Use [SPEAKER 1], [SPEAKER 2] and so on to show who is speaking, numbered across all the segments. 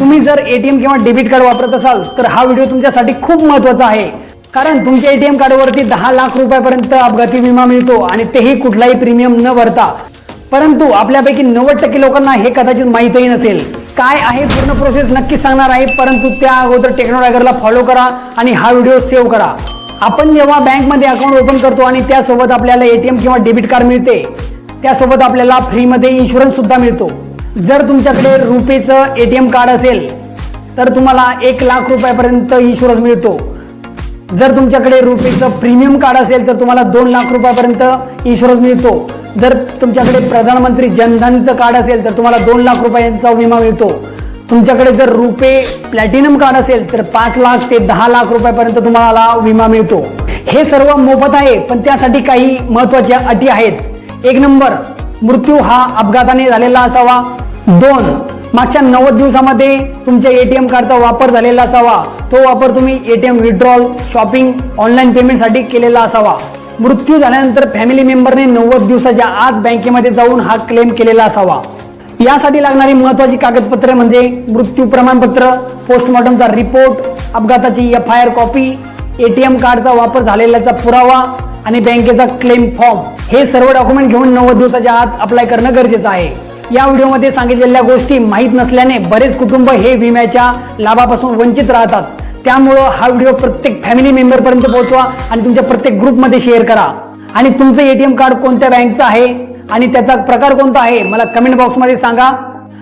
[SPEAKER 1] तुम्ही जर एटीएम किंवा डेबिट कार्ड वापरत असाल तर हा व्हिडिओ तुमच्यासाठी खूप महत्त्वाचा आहे. कारण तुमच्या एटीएम कार्डवरती दहा लाख रुपयापर्यंत अपघाती विमा मिळतो आणि तेही कुठलाही प्रीमियम न भरता. परंतु आपल्यापैकी नव्वद टक्के लोकांना हे कदाचित माहीतही नसेल. काय आहे पूर्ण प्रोसेस नक्कीच सांगणार आहे परंतु त्या अगोदर टेक्नोलॉगरला फॉलो करा आणि हा व्हिडिओ सेव्ह करा. आपण जेव्हा बँकमध्ये अकाउंट ओपन करतो आणि त्यासोबत आपल्याला एटीएम किंवा डेबिट कार्ड मिळते त्यासोबत आपल्याला फ्रीमध्ये इन्शुरन्स सुद्धा मिळतो. जर तुमच्याकडे रुपेचं ए टी एम कार्ड असेल तर तुम्हाला एक लाख रुपयापर्यंत इन्शुरन्स मिळतो. जर तुमच्याकडे रुपेचं प्रीमियम कार्ड असेल तर तुम्हाला दोन लाख रुपयापर्यंत इन्शुरन्स मिळतो. जर तुमच्याकडे प्रधानमंत्री जनधनचं कार्ड असेल तर तुम्हाला दोन लाख रुपयांचा विमा मिळतो. तुमच्याकडे जर रुपे प्लॅटिनम कार्ड असेल तर पाच लाख ते दहा लाख रुपयापर्यंत तुम्हाला विमा मिळतो. हे सर्व मोफत आहे पण त्यासाठी काही महत्त्वाच्या अटी आहेत. एक नंबर मृत्यू हा अपघाताने झालेला असावा. दोन. मागच्या नव्वद दिवसामध्ये तुमच्या एटीएम कार्डचा वापर झालेला असावा. तो वापर तुम्ही एटीएम विड्रॉल शॉपिंग ऑनलाईन पेमेंटसाठी केलेला असावा. मृत्यू झाल्यानंतर फॅमिली मेंबरने नव्वद दिवसाच्या आत बँकेमध्ये जाऊन हा क्लेम केलेला असावा. यासाठी लागणारी महत्वाची कागदपत्रे म्हणजे मृत्यू प्रमाणपत्र पोस्टमॉर्टमचा रिपोर्ट अपघाताची F I R copy ATM कार्डचा वापर झालेल्याचा पुरावा आणि बँकेचा क्लेम फॉर्म हे सर्व डॉक्युमेंट घेऊन नव्वद दिवसाच्या आत अप्लाय करणं गरजेचं आहे. या व्हिडिओमध्ये सांगितलेल्या गोष्टी माहीत नसल्याने बरेच कुटुंब हे विम्याच्या लाभापासून वंचित राहतात. त्यामुळं हा व्हिडिओ प्रत्येक फॅमिली मेंबरपर्यंत पोहोचवा आणि तुमच्या प्रत्येक ग्रुपमध्ये शेअर करा. आणि तुमचं एटीएम कार्ड कोणत्या बँकचं आहे आणि त्याचा प्रकार कोणता आहे मला कमेंट बॉक्समध्ये सांगा.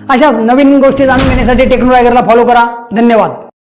[SPEAKER 1] अशाच नवीन गोष्टी जाणून घेण्यासाठी टेक्नोलॉगरला फॉलो करा. धन्यवाद.